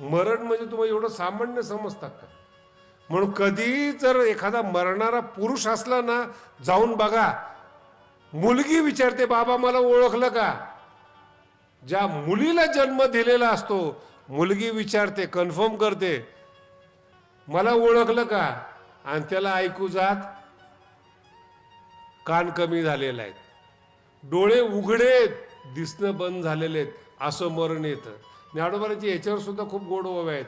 मरण म्हणजे तुम्हाला एवढं सामान्य समजतात का? म्हणून कधी जर एखादा मरणारा पुरुष असला ना जाऊन बघा मुलगी विचारते बाबा मला ओळखलं का? ज्या मुलीला जन्म दिलेला असतो मुलगी विचारते कन्फर्म करते मला ओळखलं का? आणि त्याला ऐकू जात कान कमी झालेला आहेत. डोळे उघडे दिसणं बंद झालेले आहेत. असं मरण येतं. ज्ञानोबारांची याच्यावर सुद्धा खूप गोड ओव आहेत.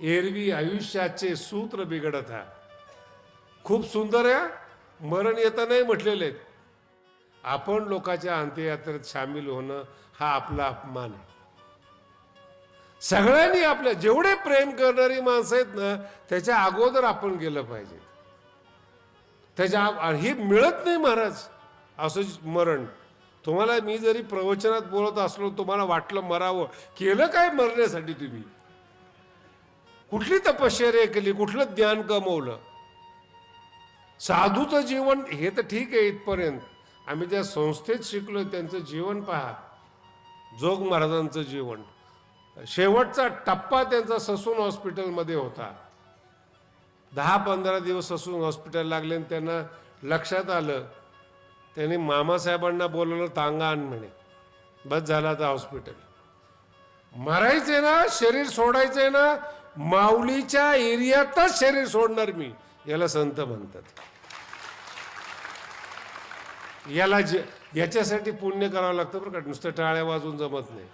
एरवी आयुष्याचे सूत्र बिघडत हा खूप सुंदर आहे मरण येता नाही म्हटलेले आहेत. आपण लोकांच्या अंत्ययात्रेत सामील होणं हा आपला अपमान आहे. सगळ्यांनी आपल्या जेवढे प्रेम करणारी माणसं आहेत ना त्याच्या अगोदर आपण गेलं पाहिजे. त्याच्या हे मिळत नाही महाराज असं मरण. तुम्हाला मी जरी प्रवचनात बोलत असलो तुम्हाला वाटलं मरावं. केलं काय मरण्यासाठी तुम्ही? कुठली तपश्चर्या केली? कुठलं ज्ञान कमवलं साधूचं जीवन हे तर ठीक आहे इथपर्यंत. आम्ही ज्या संस्थेत शिकलो त्यांचं जीवन पहा. जोग महाराजांचं जीवन. शेवटचा टप्पा त्यांचा ससून हॉस्पिटलमध्ये होता. दहा पंधरा दिवस ससून हॉस्पिटल लागले आणि त्यांना लक्षात आलं त्यांनी मामासाहेबांना बोलवलं तांगा आण म्हणे. बस झाला आता हॉस्पिटल मरायचंय ना शरीर सोडायचंय ना माऊलीच्या एरियातच शरीर सोडणार मी याला संत म्हणतात. याला जे याच्यासाठी पुण्य करावं लागतं बरं का नुसतं टाळ्या वाजवून जमत नाही.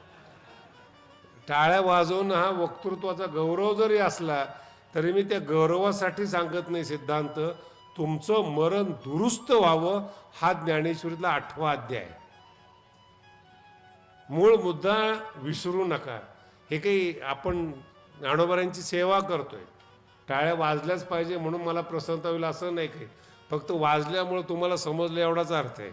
टाळ्या वाजवून हा वक्तृत्वाचा गौरव जरी असला तरी मी त्या गौरवासाठी सांगत नाही सिद्धांत. तुमचं मरण दुरुस्त व्हावं हा ज्ञानेश्वरीतला आठवा अध्याय. आहे. मूळ मुद्दा विसरू नका. हे काही आपण ज्ञानोबरांची सेवा करतोय. टाळ्या वाजल्याच पाहिजे म्हणून मला प्रसन्नता होईल असं नाही काही. फक्त वाजल्यामुळं तुम्हाला समजलं एवढाच अर्थ आहे.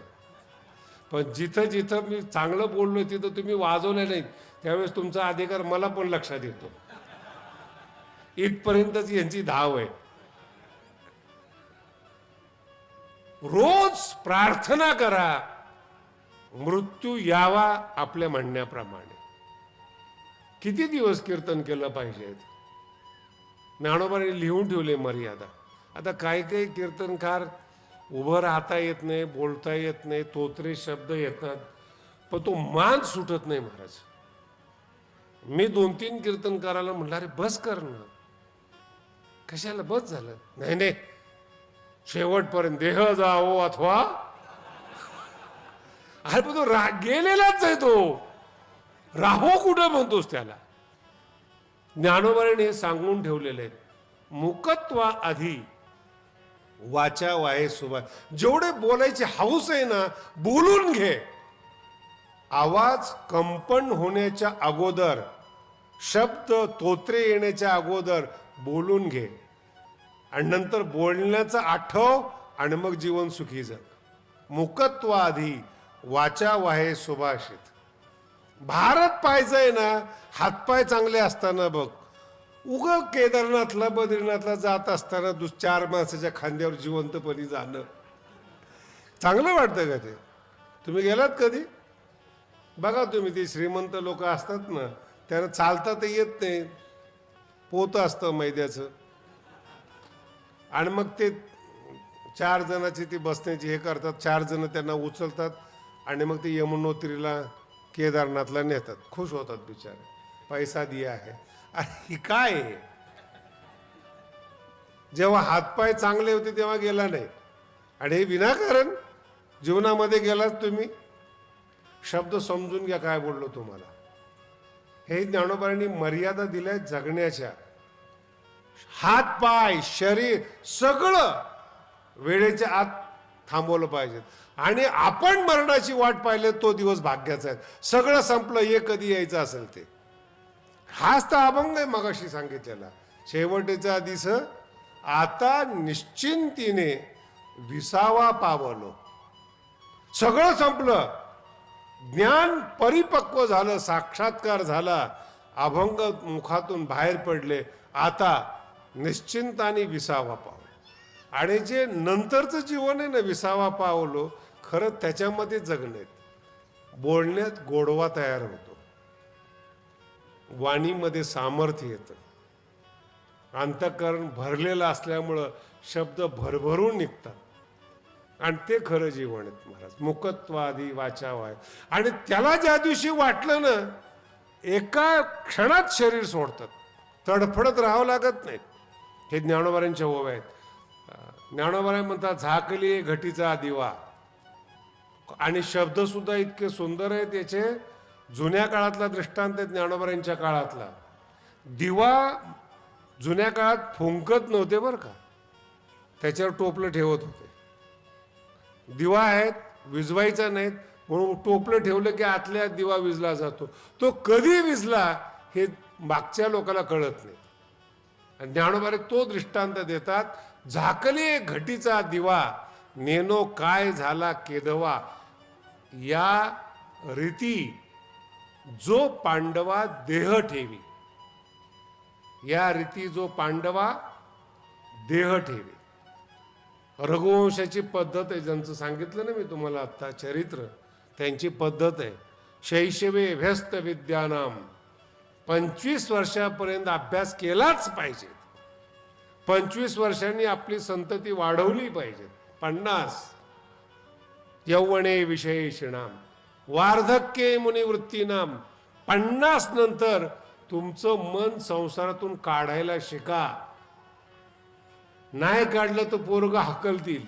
पण जिथं जिथं मी चांगलं बोललो तिथं तुम्ही वाजवले नाहीत त्यावेळेस तुमचा अधिकार मला पण लक्षात येतो. इथपर्यंतच यांची धाव आहे. रोज प्रार्थना करा. मृत्यू यावा आपल्या म्हणण्याप्रमाणे. किती दिवस कीर्तन केलं पाहिजेत? ज्ञानोबाने लिहून ठेवले मर्यादा. आता काही काही कीर्तनकार उभं राहता येत नाही बोलता येत नाही तोत्रे शब्द येतात पण तो मान सुटत नाही महाराज. मी दोन तीन कीर्तनकाराला म्हणलं अरे बस कर ना. कशाला बस झालं? नाही नाही शेवटपर्यंत देह जावो अथवा अरे पण तो रा गेलेलाच आहे तो. राहो कुठं म्हणतोस त्याला. ज्ञानोबाने हे सांगून ठेवलेले आहेत. मुकत्वा आधी वाचा वाये सुभा. जेवढे बोलायचे हाऊस आहे ना बोलून घे. आवाज कंपन होण्याच्या अगोदर शब्द तोत्रे येण्याच्या अगोदर बोलून घे. आणि नंतर बोलण्याचं आठव आणि मग जीवन सुखी जग. मुकत्वाआधी वाचा वाहे सुभाषित. भारत पाहायचंय ना हातपाय चांगले असताना बघ. उग केदारनाथला बद्रीनाथला जात असताना दुस चार माणसाच्या खांद्यावर जिवंतपणी जाणं. चांगलं वाटतं का ते? तुम्ही गेलात कधी? बघा तुम्ही ते श्रीमंत लोक असतात ना त्यांना चालता तर येत नाही. पोत असतं मैद्याचं. आणि मग ते चार जणाची ती बसण्याची हे करतात चार जण त्यांना उचलतात आणि मग ते यमुनोत्रीला केदारनाथला नेतात. खुश होतात बिचारे. पैसा दिया आहे. अरे ही काय आहे? जेव्हा हातपाय चांगले होते तेव्हा गेला नाही. आणि हे विनाकारण जीवनामध्ये गेलात तुम्ही? शब्द समजून घ्या काय बोललो तुम्हाला. हे ज्ञानोबांनी मर्यादा दिल्या जगण्याच्या. हात पाय शरीर सगळं वेळेच्या आत थांबवलं पाहिजे. आणि आपण मरणाची वाट पाहिले तो दिवस भाग्याचा आहे. सगळं संपलं हे कधी यायचं असेल ते. हाच तर अभंग आहे मगाशी सांगितलेला. शेवटेचा दिस आता निश्चिंतीने विसावा पावलो. सगळं संपलं. ज्ञान परिपक्व झालं साक्षात्कार झाला. अभंग मुखातून बाहेर पडले. आता निश्चिंताने विसावा पावलो. आणि जे नंतरचं जीवन आहे ना विसावा पावलो खरं त्याच्यामध्ये जगण्यात बोलण्यात गोडवा तयार होतो. वाणीमध्ये सामर्थ्य येतं. अंतकरण भरलेलं असल्यामुळं शब्द भरभरून निघतात. आणि ते खरं जीवन आहेत महाराज. मुकत्वादी वाचावाय. आणि त्याला ज्या दिवशी वाटलं ना एका क्षणात शरीर सोडतात. तडफडत राहावं लागत नाही हे ज्ञानोबारांच्या ओव्या आहेत. ज्ञानोबारा म्हणतात झाकली घटीचा दिवा. आणि शब्द सुद्धा इतके सुंदर आहेत याचे जुन्या काळातला दृष्टांत आहे ज्ञानोबारांच्या काळातला. दिवा जुन्या काळात फुंकत नव्हते बरं का. त्याच्यावर टोपलं ठेवत होते. दिवा आहेत विजवायचा नाहीत म्हणून टोपलं ठेवलं की आतल्या दिवा विजला जातो. तो कधी विजला हे मागच्या लोकांना कळत नाही. ज्ञानोबारे तो दृष्टांत देतात झाकले घटीचा दिवा नेनो काय झाला केदवा? या रीती जो पांडवा देह ठेवी. या रीती जो पांडवा देह ठेवी. रघुवंशाची पद्धत आहे ज्यांचं सांगितलं ना मी तुम्हाला आत्ता चरित्र त्यांची पद्धत आहे. शैशवे व्यस्त विद्यानाम. पंचवीस वर्षापर्यंत अभ्यास केलाच पाहिजे. पंचवीस वर्षांनी आपली संतती वाढवली पाहिजे. पन्नास. यवणे विशेषणाम वार्धक्ये मुनिवृत्तीनाम पन्नास नंतर तुमचं मन संसारातून काढायला शिका. नाही काढलं तर पोरग हकलतील.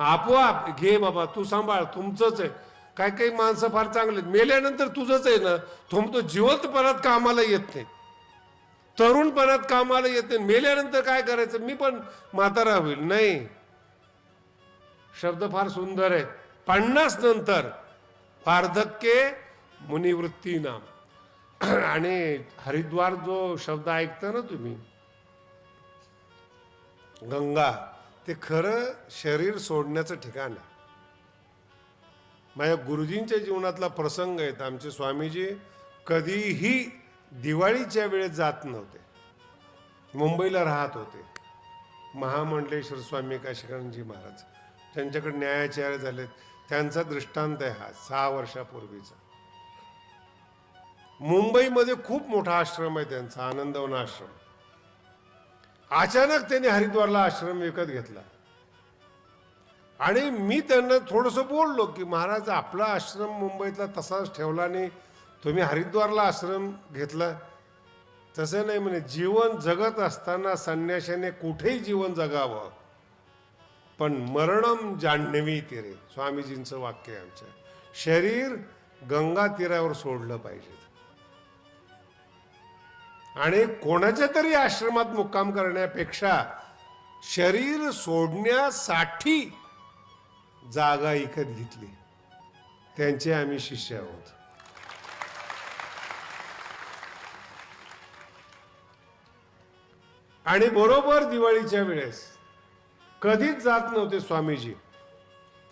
आपोआप घे बाबा तू सांभाळ तुमचंच आहे. काही काही माणसं फार चांगले मेल्यानंतर तुझंच आहे ना? तुम तो जिवंत परत कामाला येत नाही तरुणपणात कामाला येते. मेल्यानंतर काय करायचं? मी पण म्हातारा होईल. नाही. शब्द फार सुंदर आहेत पन्नास नंतर वार्धक्ये मुनिवृत्ती नाम. आणि हरिद्वार जो शब्द ऐकता ना तुम्ही गंगा ते खरं शरीर सोडण्याचं ठिकाण आहे. माझ्या गुरुजींच्या जीवनातला प्रसंग आहेत. आमचे स्वामीजी कधीही दिवाळीच्या वेळेत जात नव्हते. मुंबईला राहत होते. महामंडलेश्वर स्वामी काशिकानंदजी महाराज. त्यांच्याकडे न्यायाचार्य झालेत. त्यांचा दृष्टांत आहे हा सहा वर्षापूर्वीचा. मुंबईमध्ये खूप मोठा आश्रम आहे त्यांचा आनंदवन आश्रम. अचानक त्यांनी हरिद्वारला आश्रम विकत घेतला. आणि मी त्यांना थोडंसं बोललो की महाराज आपला आश्रम मुंबईतला तसाच ठेवला नाही. तुम्ही हरिद्वारला आश्रम घेतला. तसं नाही म्हणे जीवन जगत असताना संन्याशाने कुठेही जीवन जगावं. पण मरणम जाण्यवी तिरे स्वामीजींचं वाक्य आहे आमच्या शरीर गंगा तीरावर सोडलं पाहिजे. आणि कोणाच्या तरी आश्रमात मुक्काम करण्यापेक्षा शरीर सोडण्यासाठी जागा विकत घेतली. त्यांचे आम्ही शिष्य आहोत. आणि बरोबर दिवाळीच्या वेळेस कधीच जात नव्हते स्वामीजी.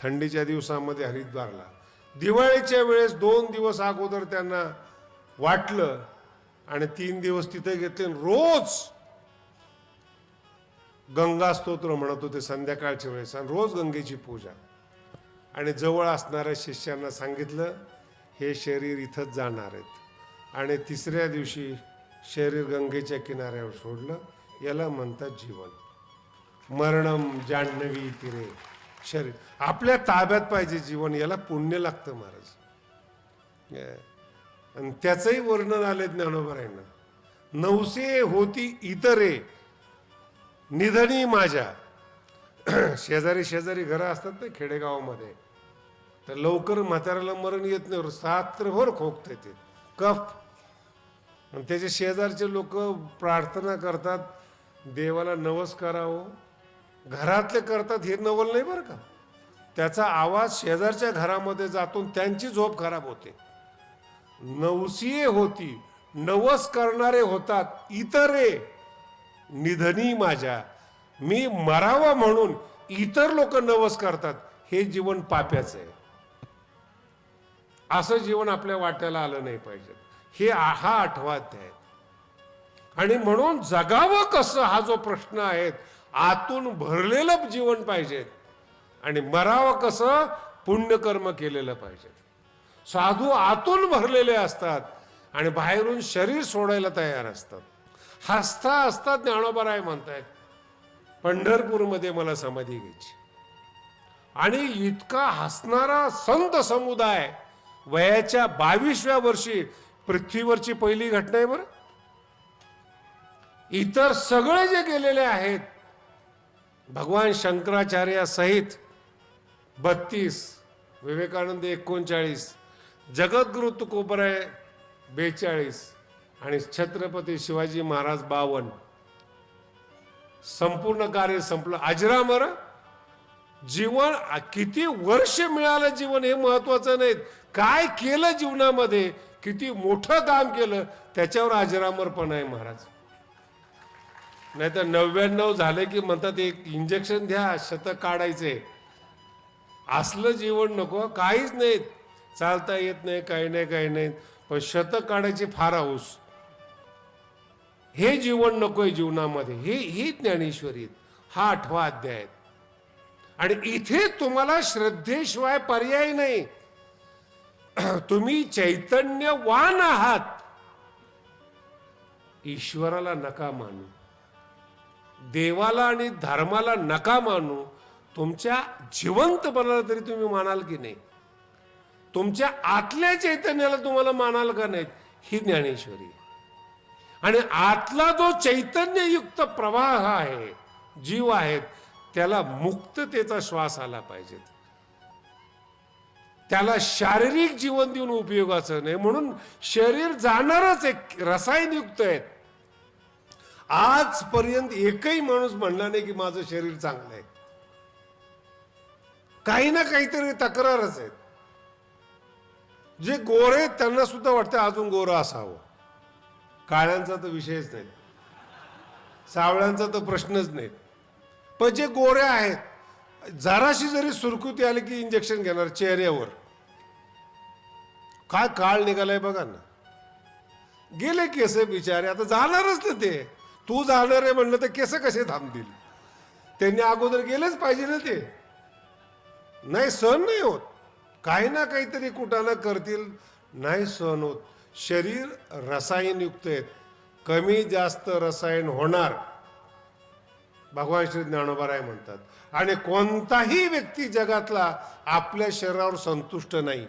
थंडीच्या दिवसामध्ये हरिद्वारला. दिवाळीच्या वेळेस दोन दिवस अगोदर त्यांना वाटलं आणि तीन दिवस तिथे घेतले रोज गंगा स्तोत्र म्हणत होते संध्याकाळच्या वेळेस आणि रोज गंगेची पूजा. आणि जवळ असणाऱ्या शिष्यांना सांगितलं हे शरीर इथंच जाणार आहेत. आणि तिसऱ्या दिवशी शरीर गंगेच्या किनाऱ्यावर सोडलं. याला म्हणतात जीवन. मरणम जान्हवी तिरे. शरीर आपल्या ताब्यात पाहिजे जीवन याला पुण्य लागतं महाराज. आणि त्याचंही वर्णन आले ज्ञानोबरायनं. नवसे होती इतरे. निधनी माझ्या. शेजारी शेजारी घरं असतात ना खेडेगावामध्ये. तर लवकर म्हाताऱ्याला मरण येत नाही सात्रभर खोकते ते. कफ. आणि त्याचे शेजारचे लोक प्रार्थना करतात. देवाला नवस करावं घरातले करतात हे नवल नाही बरं का? त्याचा आवाज शेजारच्या घरामध्ये जातो त्यांची झोप खराब होते. नवसीये होती नवस करणारे होतात इतरे. निधनी माझ्या मी मरावा म्हणून इतर लोक नवस करतात हे जीवन पाप्याचं आहे. असं जीवन आपल्या वाट्याला आलं नाही पाहिजे. हे हा आठवा अध्याय. आणि म्हणून जगावं कसं हा जो प्रश्न आहे आतून भरलेलं जीवन पाहिजे. आणि मरावं कसं पुण्यकर्म केलेलं पाहिजे. साधू आतून भरलेले असतात आणि बाहेरून शरीर सोडायला तयार असतात. हसता हसता ज्ञानोबराय म्हणतायत पंढरपूरमध्ये मला समाधी घ्यायची. आणि इतका हसणारा संत समुदाय वयाच्या बावीसव्या वर्षी पृथ्वीवरची पहिली घटना आहे बरं. इतर सगळे जे गेलेले आहेत भगवान शंकराचार्यासहित बत्तीस विवेकानंद एकोणचाळीस जगद्गुरु तुकोबराय बेचाळीस आणि छत्रपती शिवाजी महाराज बावन. संपूर्ण कार्य संपलं. अजरामर जीवन किती वर्ष मिळालं जीवन हे महत्वाचं नाही काय केलं जीवनामध्ये किती मोठं काम केलं त्याच्यावर अजरामरपण आहे महाराज. नाहीतर नव्याण्णव झाले की म्हणतात एक इंजेक्शन द्या शतक काढायचे. असलं जीवन नको काहीच नाही. चालता येत नाही काही नाही काही नाही. पण शतक काढायची फार हौस हे जीवन नकोय जीवनामध्ये. हे ही ज्ञानेश्वरी हा आठवा अध्याय आहे. आणि इथे तुम्हाला श्रद्धेशिवाय पर्याय नाही. तुम्ही चैतन्यवान आहात. ईश्वराला नका मानू. देवाला आणि धर्माला नका मानू. तुमच्या जिवंतपणाला तरी तुम्ही मानाल की नाही? तुमच्या आतल्या चैतन्याला तुम्हाला मानाल का नाहीत? ही ज्ञानेश्वरी. आणि आतला जो चैतन्ययुक्त प्रवाह आहे जीव आहेत त्याला मुक्ततेचा श्वास आला पाहिजे. त्याला शारीरिक जीवन देऊन उपयोगाचं नाही. म्हणून शरीर जाणारच एक रसायनयुक्त आहेत आजपर्यंत एकही माणूस म्हणला नाही की माझं शरीर चांगलं आहे. काही ना काहीतरी तक्रारच आहेत. जे गोरे आहेत त्यांना सुद्धा वाटतं अजून गोरं असावं. काळ्यांचा तर विषयच नाही. सावळ्यांचा तर प्रश्नच नाही. पण जे गोरे आहेत जराशी जरी सुरकुती आली की इंजेक्शन घेणार चेहऱ्यावर. काय काळ निघालाय बघा ना. गेले केस बिचारे आता जाणारच ना ते. तू जाणार आहे म्हणलं तर केस कसे थांबतील? त्यांनी अगोदर गेलेच पाहिजे ना ते. नाही सहन नाही होत. काही ना काहीतरी कुठानं करतील. नाही सहन होत. शरीर रसायनयुक्त आहेत कमी जास्त रसायन होणार. भगवान श्री ज्ञानोबाराय म्हणतात. आणि कोणताही व्यक्ती जगातला आपल्या शरीरावर संतुष्ट नाही.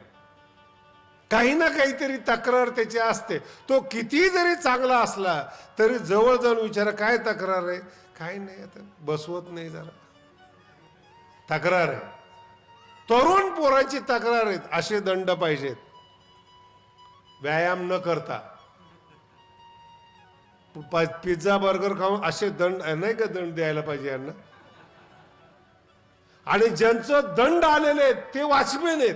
काही ना काहीतरी तक्रार त्याची असते. तो किती जरी चांगला असला तरी जवळ जाऊन विचारा काय तक्रार आहे? काय नाही आता बसवत नाही जरा. तक्रार आहे. तरुण पोराची तक्रार आहेत असे दंड पाहिजेत. व्यायाम न करता. पिझ्झा बर्गर खाऊन असे दंड नाही का दंड द्यायला पाहिजे यांना? आणि ज्यांचं दंड आलेले आहेत ते वाचमेन आहेत.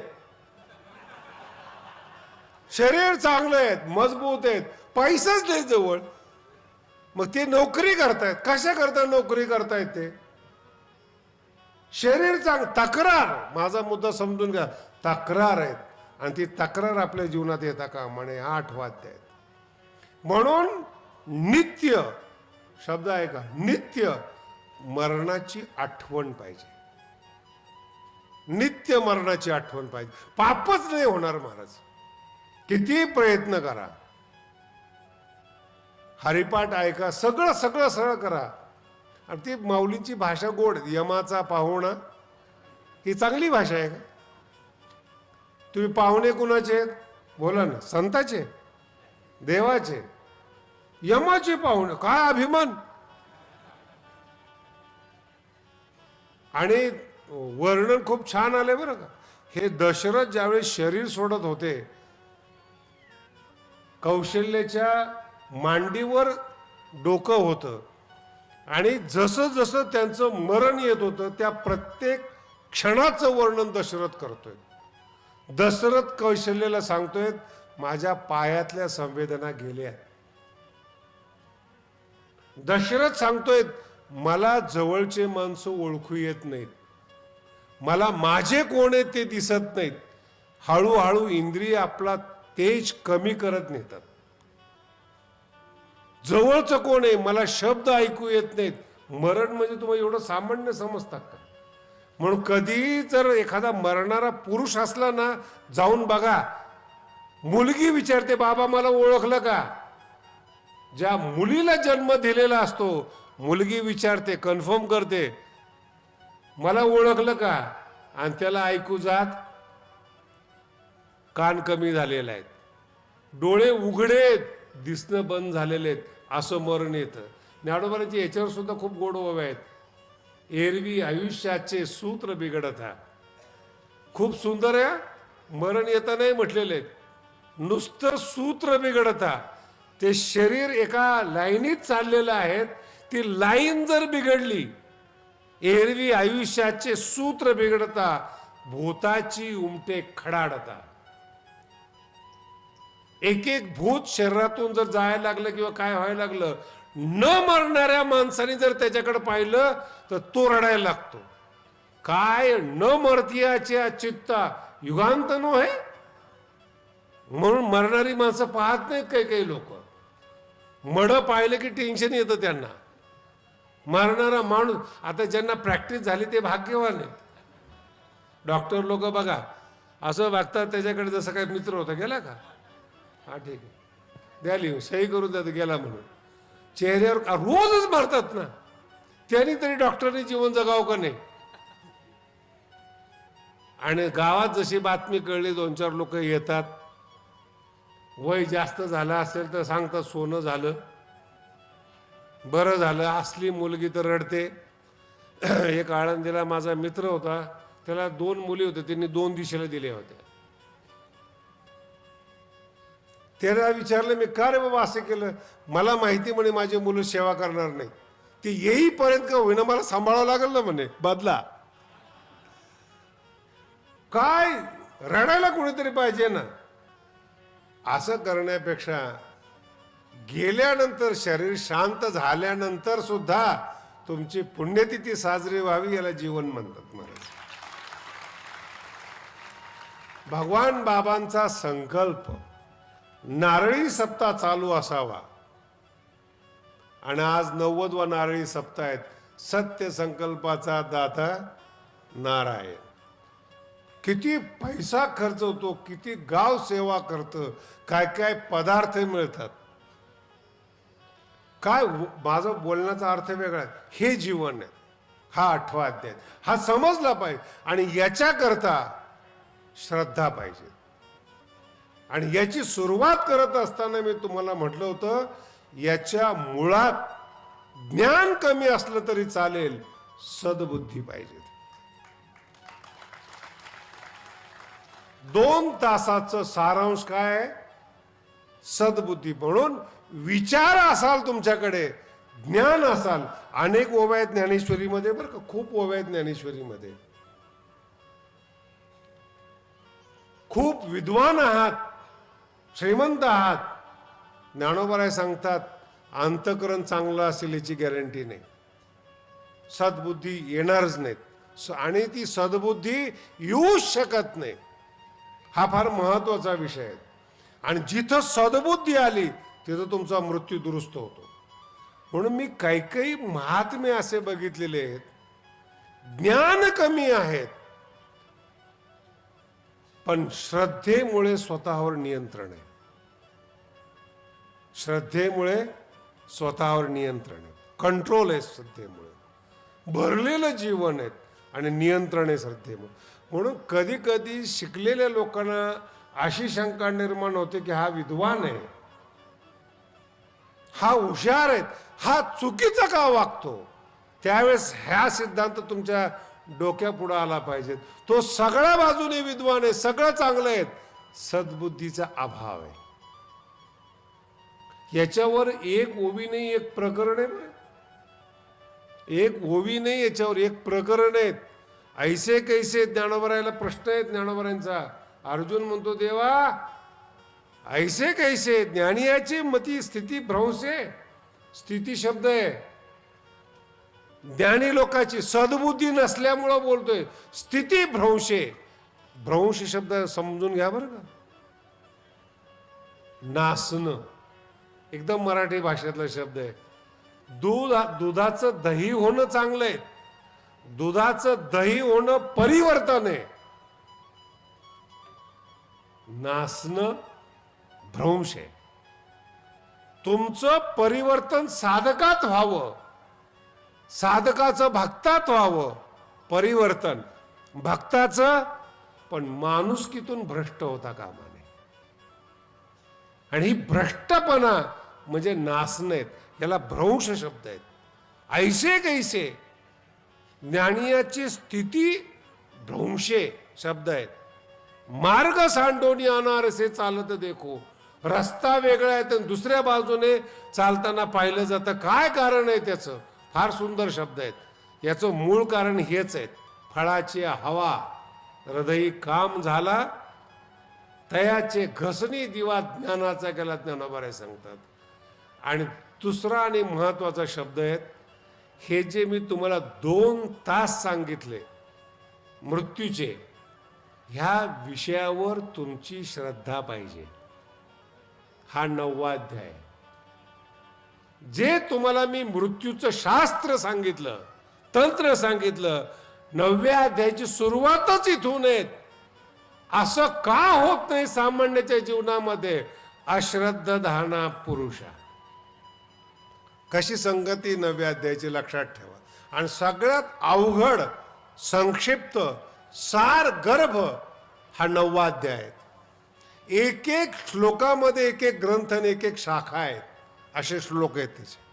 शरीर चांगलं आहेत मजबूत आहेत पैसाच नाही जवळ. मग ते नोकरी करतायत. कशा करता नोकरी करतायत ते? शरीर चांग तक्रार. माझा मुद्दा समजून घ्या. तक्रार आहेत. आणि ती तक्रार आपल्या जीवनात येता का म्हणे आठ वाद्य आहेत. म्हणून नित्य शब्द आहे का? नित्य मरणाची आठवण पाहिजे. नित्य मरणाची आठवण पाहिजे. पापच नाही होणार महाराज. किती प्रयत्न करा. हरिपाठ ऐका सगळं सगळं सगळं करा. आणि ती माऊलींची भाषा गोड यमाचा पाहुणा. ही चांगली भाषा आहे का? तुम्ही पाहुणे कुणाचे आहेत? बोला ना संताचे? देवाचे? यमाचे पाहुणे काय अभिमान. आणि वर्णन खूप छान आले बरं का. हे दशरथ ज्यावेळेस शरीर सोडत होते कौशल्याच्या मांडीवर डोकं होतं. आणि जसं जसं त्यांचं मरण येत होतं त्या प्रत्येक क्षणाचं वर्णन दशरथ करतोय. दशरथ कौशल्याला सांगतोय माझ्या पायातल्या संवेदना गेल्या दशरथ सांगतोय मला जवळचे माणसं ओळखू येत नाहीत. मला माझे कोण आहेत ते दिसत नाहीत. हळूहळू इंद्रिय आपला तेज कमी करत नेतात. जवळचं कोण आहे? मला शब्द ऐकू येत नाहीत. मरण म्हणजे तुम्हाला एवढं सामान्य समजतात का? म्हणून कधी जर एखादा मरणारा पुरुष असला ना जाऊन बघा. मुलगी विचारते बाबा मला ओळखलं का? ज्या मुलीला जन्म दिलेला असतो मुलगी विचारते कन्फर्म करते मला ओळखलं का? आणि त्याला ऐकू जात कान कमी झालेले आहेत. डोळे उघडे दिसणं बंद झालेले आहेत. असं मरण येतं. ज्ञानोबारांची याच्यावर सुद्धा खूप गोड ओव्या आहेत. एरवी आयुष्याचे सूत्र बिघडत हा खूप सुंदर आहे. मरण येता नाही म्हटलेले आहेत. नुसतं सूत्र बिघडत हा ते शरीर एका लाईनीत चाललेलं आहे. ती लाईन जर बिघडली एरवी आयुष्याचे सूत्र बिघडता भूताची उमटे खडाडता एक एक भूत शरीरातून जर जायला लागलं किंवा काय व्हायला लागलं न मरणाऱ्या माणसाने जर त्याच्याकडे पाहिलं तर तो रडायला लागतो. काय न मरतीयाच्या चित्ता युगांत नो आहे म्हणून मरणारी माणसं पाहत नाहीत काही काही लोक. मड पाहिलं की टेन्शन येतं त्यांना. मरणारा माणूस आता ज्यांना प्रॅक्टिस झाली ते भाग्यवान आहेत. डॉक्टर लोक बघा असं वागतात त्याच्याकडे जसं काही मित्र होता गेला का? हा ठीक आहे. द्या लिहून. सही करून द्या गेला म्हणून. चेहऱ्यावर रोजच मारतात ना. त्यांनी तरी डॉक्टरने जीवन जगावं का नाही? आणि गावात जशी बातमी कळली दोन चार लोक येतात. वय जास्त झालं असेल तर सांगतात सोनं झालं. बरं झालं असली मुलगी तर रडते. एक आळंदीला माझा मित्र होता. त्याला दोन मुली होत्या त्यांनी दोन दिशेला दिल्या होत्या. त्याला विचारलं मी का रे बाबा असं केलं? मला माहिती म्हणे माझी मुलं सेवा करणार नाही. ते येईपर्यंत का होईना मला सांभाळावं लागेल ना म्हणे. बदला. काय? रडायला कोणीतरी पाहिजे ना. असं करण्यापेक्षा गेल्यानंतर शरीर शांत झाल्यानंतर सुद्धा तुमची पुण्यतिथी साजरी व्हावी याला जीवन म्हणतात महाराज. भगवान बाबांचा संकल्प नारळी सप्ताह चालू असावा. आणि आज नव्वद व नारळी सप्ताह आहेत सत्य संकल्पाचा दाता नारायण. किती पैसा खर्च होतो किती गाव सेवा करतं काय काय पदार्थ मिळतात. काय माझं बोलण्याचा अर्थ वेगळा आहे. हे जीवन आहे. हा आठवा अध्याय. हा समजला पाहिजे. आणि याच्याकरता श्रद्धा पाहिजे. आणि याची सुरुवात करत असताना मी तुम्हाला म्हटलं होतं याच्या मुळात ज्ञान कमी असलं तरी चालेल सद्बुद्धी पाहिजे. दोन तासाचं सारांश काय? सद्बुद्धी म्हणून विचार असाल तुमच्याकडे ज्ञान असाल. अनेक ओव्या आहेत ज्ञानेश्वरीमध्ये बरं का खूप ओव्या आहेत ज्ञानेश्वरीमध्ये. खूप विद्वान आहात श्रीमंत आहात. ज्ञानोबराय सांगतात अंतकरण चांगलं असेल याची गॅरंटी नाही. सद्बुद्धी येणारच नाहीत. स- आणि ती सद्बुद्धी येऊच शकत नाही. हा फार महत्त्वाचा विषय आहे. आणि जिथं सद्बुद्धी आली तिथं तुमचा मृत्यू दुरुस्त होतो. म्हणून मी काही काही महात्मे असे बघितलेले आहेत. ज्ञान कमी आहेत. पण श्रद्धेमुळे स्वतःवर नियंत्रण आहे. श्रद्धेमुळे स्वतःवर नियंत्रण आहे. कंट्रोल आहे श्रद्धेमुळे. भरलेलं जीवन आहे आणि नियंत्रण आहे श्रद्धेमुळे. म्हणून कधी कधी शिकलेल्या लोकांना अशी शंका निर्माण होते की हा विद्वान आहे. हा हुशार आहे. हा चुकीचा का वागतो? त्यावेळेस ह्या सिद्धांत तुमच्या डोक्यापुढे आला पाहिजे. तो सगळ्या बाजूने विद्वान आहे सगळं चांगलं आहे. सद्बुद्धीचा अभाव आहे. याच्यावर एक ओवी नाही एक प्रकरण आहे एक ओवी नाही याच्यावर एक प्रकरण आहेत. ऐसे कैसे ज्ञानोबरायला प्रश्न आहेत ज्ञानोबरायांचा. अर्जुन म्हणतो देवा ऐसे कैसे? ज्ञानियाची मती स्थिती आहे. स्थिती शब्द आहे. ज्ञानी लोकाची सद्बुद्धी नसल्यामुळं बोलतोय. स्थिती भ्रंशे. भ्रंश शब्द समजून घ्या बरं का. नासणं. एकदम मराठी भाषेतला शब्द आहे. दूध दुधाचं दही होणं चांगलं आहे दुधाचं दही होणं परिवर्तन आहे. नासणं भ्रंश. आहे तुमचं परिवर्तन साधकात व्हावं. साधकाचं भक्तात व्हावं परिवर्तन. भक्ताचं पण माणुसकीतून भ्रष्ट होता कामा नये आणि ही भ्रष्टपणा म्हणजे नासनेत याला भ्रंश शब्द आहेत. ऐसे कैसे? ज्ञानियाची स्थिती भ्रंशे शब्द आहेत. मार्ग सांडोनी अनारसे असे चालत देखो. रस्ता वेगळा आहे तर दुसऱ्या बाजूने चालताना पाहिलं जातं. काय कारण आहे त्याचं? फार सुंदर शब्द आहेत. याचं मूळ कारण हेच आहेत. फळाची हवा हृदयी काम झाला तयाचे घसणी दिवा ज्ञानाचा गेला ज्ञानोबारे सांगतात. आणि दुसरा आणि महत्त्वाचा शब्द आहेत हे जे मी तुम्हाला दोन तास सांगितले मृत्यूचे ह्या विषयावर तुमची श्रद्धा पाहिजे. हा नववा अध्याय. जे तुम्हाला मी मृत्यूचं शास्त्र सांगितलं तंत्र सांगितलं नवव्या अध्यायाची सुरुवातच इथून येत असं का होत नाही सामान्याच्या जीवनामध्ये? अश्रद्ध धारणा पुरुषा कशी संगती नव्या अध्यायाची लक्षात ठेवा. आणि सगळ्यात अवघड संक्षिप्त सार गर्भ हा नववा अध्याय आहे. एक एक श्लोकामध्ये एक एक ग्रंथ आणि एक एक शाखा आहेत. असे श्लोक आहेत त्याचे.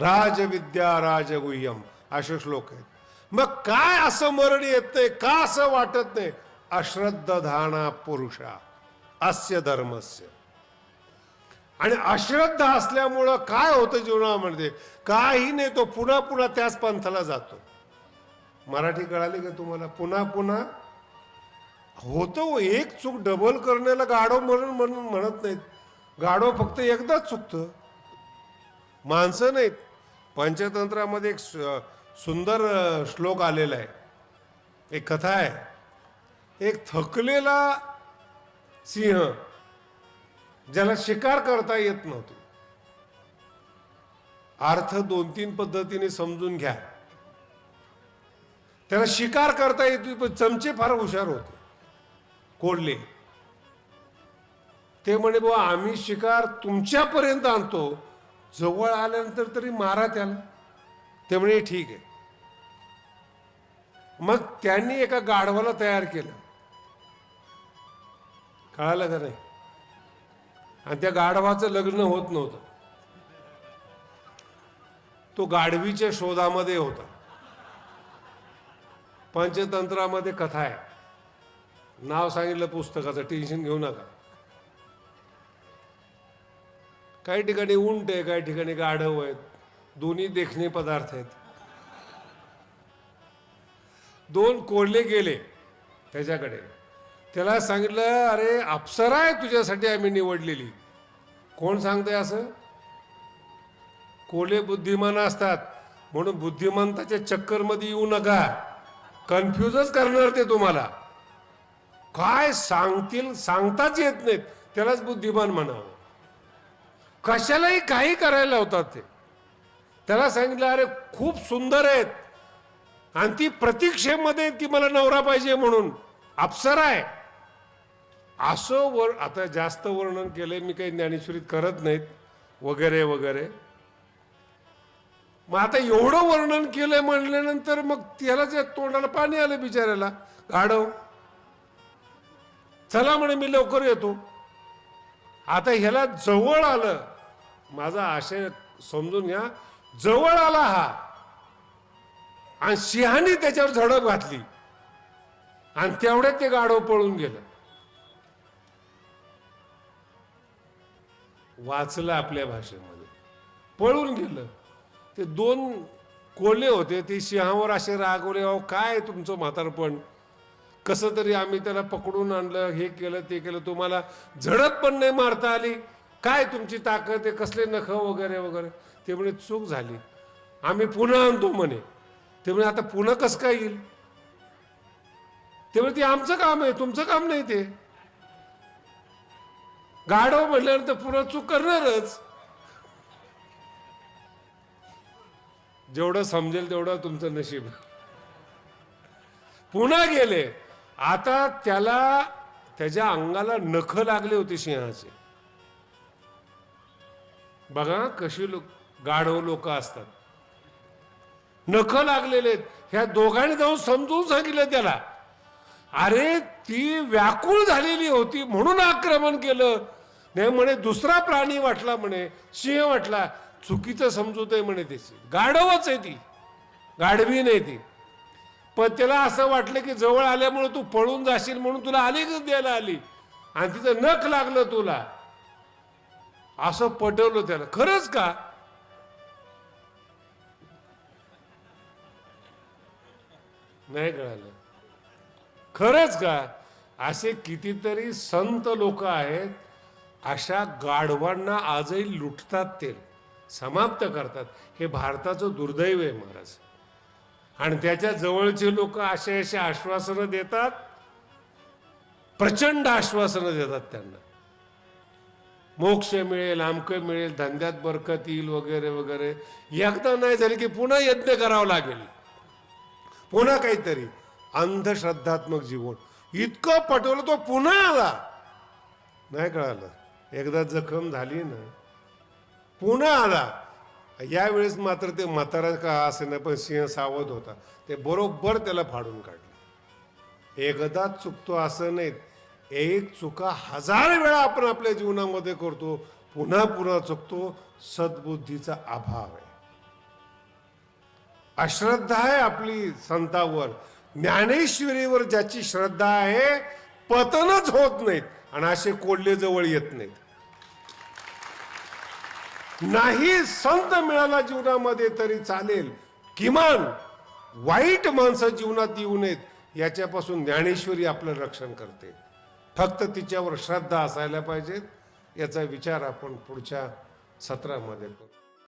राजविद्या राजगुह्यम असे श्लोक आहेत. मग काय असं मरण येत नाही का असं वाटत नाही? अश्रद्ध धाना पुरुषा अस्य धर्मस्य. आणि अश्रद्धा असल्यामुळं काय होतं जीवनामध्ये? काही नाही तो पुन्हा पुन्हा त्याच पंथाला जातो. मराठी कळाली का तुम्हाला? पुन्हा पुन्हा होतं हो, एक चूक डबल करण्याला गाढव म्हणून म्हणून म्हणत नाहीत. गाडो फक्त एकदाच चुकतं. माणसं नाहीत. पंचतंत्रामध्ये एक सुंदर श्लोक आलेला आहे. एक कथा आहे. एक थकलेला सिंह ज्याला शिकार करता येत नव्हते. अर्थ दोन तीन पद्धतीने समजून घ्या. त्याला शिकार करता येत पण चमचे फार हुशार होते. कोडले. ते म्हणे बुवा आम्ही शिकार तुमच्यापर्यंत आणतो. जवळ आल्यानंतर तरी मारा त्याला. ते म्हणे ठीक आहे. मग त्यांनी एका गाढवाला तयार केलं. कळालं का नाही? आणि त्या गाढवाचं लग्न होत नव्हतं. तो गाढवीच्या शोधामध्ये होता. पंचतंत्रामध्ये कथा आहे. नाव सांगितलं पुस्तकाचं टेन्शन घेऊ नका. काही ठिकाणी उंट आहे काही ठिकाणी गाढव आहेत. दोन्ही देखणे पदार्थ आहेत. दोन कोल्हे गेले त्याच्याकडे. त्याला सांगितलं अरे अप्सरा आहे तुझ्यासाठी आम्ही निवडलेली. कोण सांगतंय असं? कोल्हे बुद्धिमान असतात म्हणून बुद्धिमंताच्या चक्करमध्ये येऊ नका. कन्फ्युजच करणार ते तुम्हाला. काय सांगतील सांगताच येत नाहीत. त्यालाच बुद्धिमान म्हणावं. कशालाही काही करायला होतात ते. त्याला सांगितलं अरे खूप सुंदर आहेत. आणि ती प्रतीक्षेमध्ये आहेत की मला नवरा पाहिजे म्हणून. अप्सरा आहे. असं वर आता जास्त वर्णन केलंय मी काही ज्ञानेश्वरीत करत नाहीत. वगैरे वगैरे. मग आता एवढं वर्णन केलंय म्हणल्यानंतर मग त्याला जे तोंडाला पाणी आलं बिचाऱ्याला. गाढव. चला म्हणे मी लवकर येतो. आता ह्याला जवळ आलं. माझा आशय समजून घ्या. जवळ आला हा. आणि सिंहाने त्याच्यावर झडप घातली. आणि तेवढ्यात ते गाढव पळून गेलं. वाचलं आपल्या भाषेमध्ये. पळून गेलं. ते दोन कोले होते. ते सिंहावर असे रागवले अहो काय तुमचं म्हातारपण? कसं तरी आम्ही त्याला पकडून आणलं हे केलं ते केलं. तुम्हाला झडप पण नाही मारता आली. काय तुमची ताकद आहे? कसले नख वगैरे वगैरे? ते म्हणे चूक झाली. आम्ही पुन्हा आणतो म्हणे. ते म्हणे आता पुन्हा कसं काय येईल? ते म्हणे ते आमचं काम आहे. तुमचं काम नाही ते. गाढव म्हणल्यानंतर पुन्हा चूक करणारच. जेवढं समजेल तेवढं तुमचं नशीब. पुन्हा गेले. आता त्याला त्याच्या अंगाला नख लागले होते सिंहाचे. बघा कशी लोक गाढव लोक असतात. नख लागलेले आहेत. ह्या दोघांनी जाऊन समजून सांगितलं त्याला. अरे ती व्याकुळ झालेली होती म्हणून आक्रमण केलं. नाही म्हणे दुसरा प्राणी वाटला म्हणे सिंह वाटला. चुकीचं समजूत आहे म्हणे त्याची. गाढवच आहे ती. गाढवी नाही ती. पण त्याला असं वाटलं की जवळ आल्यामुळे तू पळून जाशील म्हणून तुला अलीकडे द्यायला आली. आणि तिचं नख लागलं तुला. असं पटवलं त्याला. खरंच का? नाही कळालं. खरंच का? असे कितीतरी संत लोक आहेत अशा गाढवांना आजही लुटतात ते. समाप्त करतात. हे भारताचं दुर्दैव आहे महाराज. आणि त्याच्या जवळचे लोक असे असे आश्वासनं देतात प्रचंड आश्वासनं देतात त्यांना. मोक्ष मिळेल आमकं मिळेल धंद्यात बरकत येईल वगैरे वगैरे. एकदा नाही झाले की पुन्हा यज्ञ करावं लागेल. पुन्हा काहीतरी. अंधश्रद्धात्मक जीवन. इतकं पटवलं तो पुन्हा आला. नाही कळालं. एकदा जखम झाली ना पुन्हा आला. यावेळेस मात्र ते म्हातारा का असे ना पण सिंह सावध होता. ते बरोबर त्याला फाडून काढलं. एकदाच चुकतो असं नाही. एक चुका हजार वेळा आपण आपल्या जीवनामध्ये करतो पुन्हा पुन्हा चुकतो. सद्बुद्धीचा अभाव आहे. अश्रद्धा आहे आपली संतावर. ज्ञानेश्वरीवर ज्याची श्रद्धा आहे पतनच होत नाहीत आणि असे कोल्हे जवळ येत नाहीत. नाही संत मिळाला जीवनामध्ये तरी चालेल. किमान वाईट माणसं जीवनात येऊ नयेत याच्यापासून ज्ञानेश्वरी आपलं रक्षण करते. फक्त तिच्यावर श्रद्धा असायला पाहिजेत याचा विचार आपण पुढच्या सत्रामध्ये करू.